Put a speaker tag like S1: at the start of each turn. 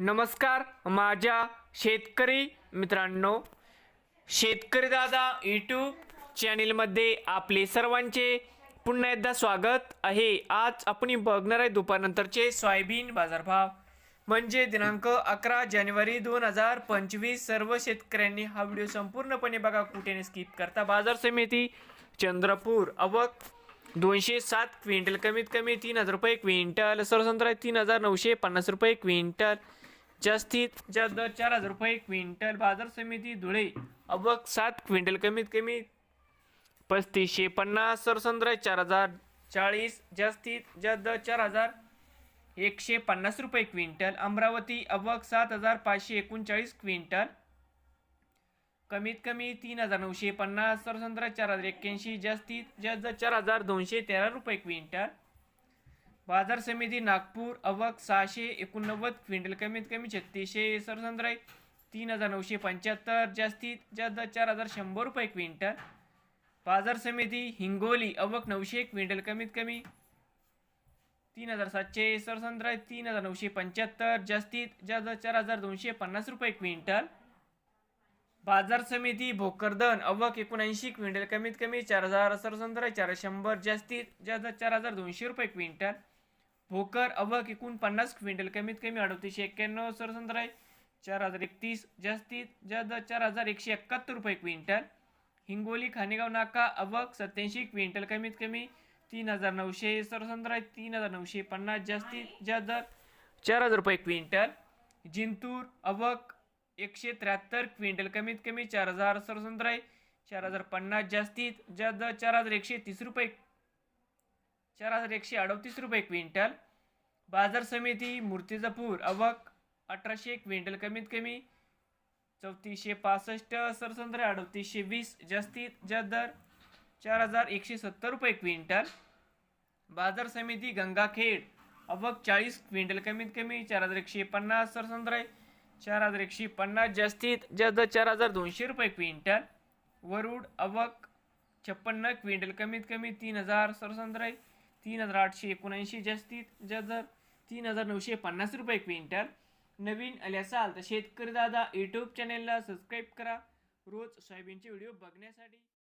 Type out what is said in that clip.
S1: नमस्कार माझ्या शेतकरी मित्रांनो शेतकरी दादा यूट्यूब चॅनेलमध्ये आपले सर्वांचे पुन्हा एकदा स्वागत आहे. आज आपण बघणार आहे दुपारनंतरचे सोयाबीन बाजारभाव. म्हणजे दिनांक अकरा जानेवारी दोन हजार पंचवीस सर्व शेतकऱ्यांनी हा व्हिडिओ संपूर्णपणे बघा कुठे स्किप करता. बाजार समिती चंद्रपूर अवक दोनशे सात क्विंटल कमीत कमी तीन हजार रुपये क्विंटल सरसंत्र तीन हजार नऊशे पन्नास रुपये क्विंटल. जास्तीत जास्त दर चार हजार रुपये क्विंटल बाजार समिती धुळे. अवक सात क्विंटल कमीत कमी पस्तीसशे पन्नास सरसंद्र चार हजार चाळीस. जास्तीत जास्त दर चार हजार एकशे पन्नास रुपये क्विंटल. अमरावती अवक सात हजार पाचशे एकोणचाळीस क्विंटल. कमीत कमी तीन हजार नऊशे पन्नास सरसंद्र चार हजार एक्क्याऐंशी. जास्तीत जास्त चार हजार दोनशे तेरा रुपये क्विंटल. बाजार समिती नागपूर अवक सहाशे एकोणनव्वद क्विंटल कमीत कमी छत्तीसशे सरसंद्र तीन हजार नऊशे पंच्याहत्तर जास्तीत जास्त चार हजार शंभर रुपये क्विंटल. बाजार समिती हिंगोली अवक नऊशे क्विंटल कमीत कमी तीन हजार सातशे सरसंद्र तीन हजार नऊशे पंच्याहत्तर जास्तीत जास्त चार हजार दोनशे पन्नास रुपये क्विंटल. बाजार समिती भोकरदन अवक एकोणऐंशी क्विंटल कमीत कमी चार हजार सरसंद्र चार शंभर जास्तीत जास्त चार हजार दोनशे रुपये क्विंटल. भोकर अवक एकूण पन्नास क्विंटल. कमीत कमी अडतीसशे एक्क्याण्णव सरसंद्र चार हजार एकतीस जास्तीत जास्त चार हजार एकशे एकाहत्तर रुपये क्विंटल. हिंगोली खानेगाव नाका अवक सत्याऐंशी क्विंटल. कमीत कमी तीन हजार नऊशे सरसंद्र तीन हजार नऊशे पन्नास जास्तीत जास्त चार हजार रुपये क्विंटल. जिंतूर अवक एकशे त्र्याहत्तर क्विंटल. कमीत कमी चार हजार सरसंद्र चार हजार पन्नास जास्तीत जास्त चार हजार एकशे तीस रुपये चार हजार एकशे अडतीस रुपये क्विंटल. बाजार समिती मूर्तिजापूर अवक अठराशे क्विंटल कमीत कमी. चौतीसशे पासष्ट सरसंद्र अडतीसशे वीस जास्तीत जास्त दर चार हजार एकशे सत्तर रुपये क्विंटल. बाजार समिती गंगाखेड अवक चाळीस क्विंटल कमीत कमी चार हजार एकशे पन्नास सरसंद्र चार हजार एकशे पन्नास जास्तीत जास्त चार हजार दोनशे रुपये क्विंटल. वरुड अवक छप्पन्न क्विंटल कमीत कमी तीन हजार सरसंद्र तीन हजार आठशे एकोणऐंशी जास्तीत जास्त जर तीन हजार नऊशे पन्नास रुपये क्विंटल. नवीन आले असाल तर शेतकरी दादा यूट्यूब चॅनेलला सबस्क्राईब करा. रोज सोयाबीनचे व्हिडिओ बघण्यासाठी.